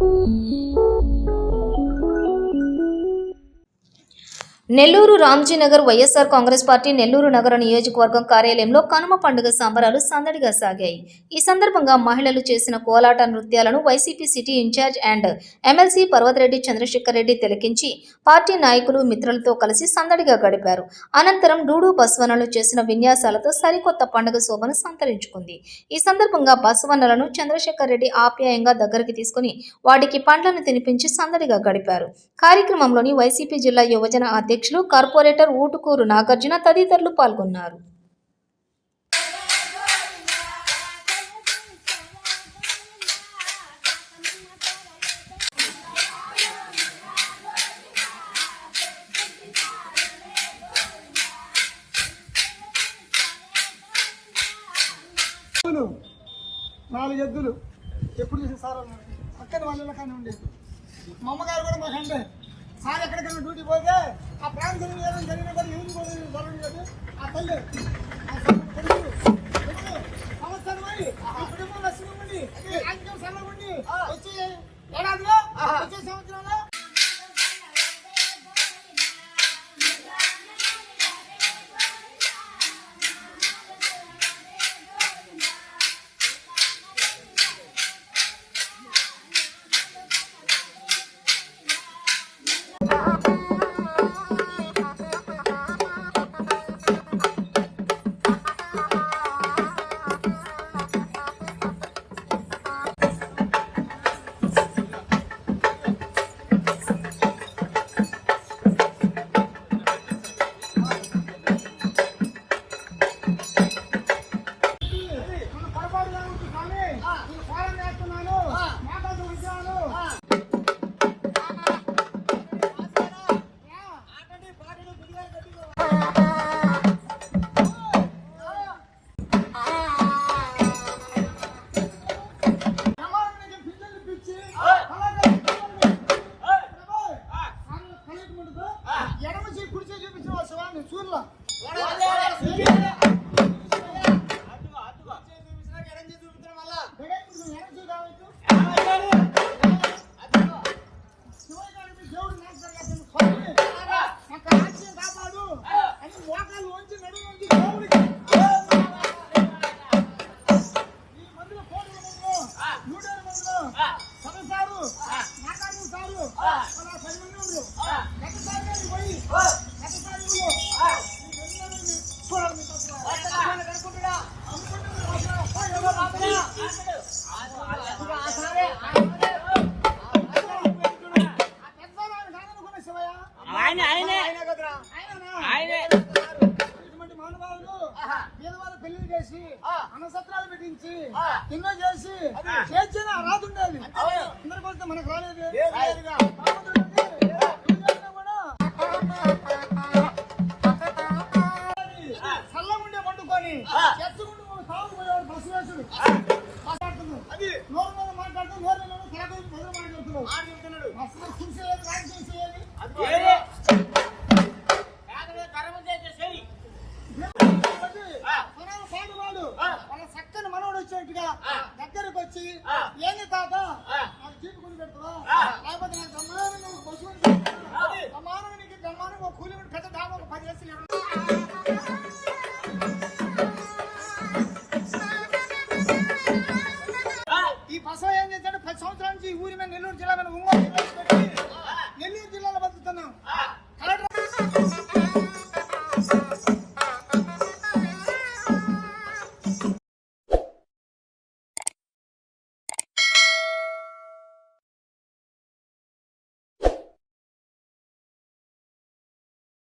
Música Nellore Ramjinagar YSR Congress party Nellore నగర నియోజకవర్గం కార్యాలయంలో కనుమ పండుగ సంబరాలు సందడిగా సాగాయి. ఈ సందర్భంగా మహిళలు చేసిన కోలాట నృత్యాలను YCP city in charge and MLC Parvathareddy Chandrasekhar Reddy తిలకించి పార్టీ నాయకులు మిత్రులతో కలిసి సందడిగా గడిపారు. అనంతరం డూడు బస్వనలు చేసిన విన్యాసాలతో సరికొత్త పండుగ శోభను సంతరించుకుంది. ఈ సందర్భంగా బస్వనలను చంద్రశేఖర్ రెడ్డి ఆప్యాయంగా దగ్గరికి తీసుకుని వాటికి పండ్లను తినిపించి సందడిగా గడిపారు. కార్యక్రమంలోని వైసీపీ జిల్లా యువజన అధ్యక్ష అధ్యక్షులు కార్పొరేటర్ ఊటుకూరు నాగార్జున తదితరులు పాల్గొన్నారు. నాలుగు ఎద్దులు ఎప్పుడు చూసి సార్ పక్కన వాళ్ళ కానీ ఉండేది. మా అమ్మగారు కూడా మాకు సార్ ఎక్కడికైనా డ్యూటీ పోతే ఆ ప్రాంతం ఏదైనా జరిగినా ఎవరు కూడా జరగలేదు ఆ తల్లి ఈ కుటుంబం లక్ష్మీ రాజకీయం సెలవుండి వచ్చి ఏడాదిలో వచ్చే సంవత్సరంలో నూటేరు మందులో సభ సారు నాగార్జున సారు అలా పది మంది పెట్టించి ఎన్నో చేసి చేసిన రాదు ఉండేది అందరికి వస్తే మనకు రాలేదు? చల్లగుండే పండుకొని చెచ్చుకుంటూ సాగు పోయేవాడు బస్సు వేసుడు మాట్లాడుతున్నాడు నోరు మీద మాట్లాడుతూ నోరు మీద మాట్లాడుతున్నాడు అసలు చూసేది రాజకీయం వచ్చి ఏంది తాత? నాకు చీపు కొని పెడుతుందా లేకపోతే నాకు గమ్మానంగా ఒక బస్సు గమ్మానంగా నీకు గమ్మానంగా ఒక కూలి కథ డాబా ఒక పది వేసి ఈ బస్సు ఏం చేశాడు? పది సంవత్సరాల నుంచి ఈ ఊరి మీద నెల్లూరు జిల్లా మీద ఒంగోలు నెల్లూరు జిల్లాలో బతుకుతున్నాం.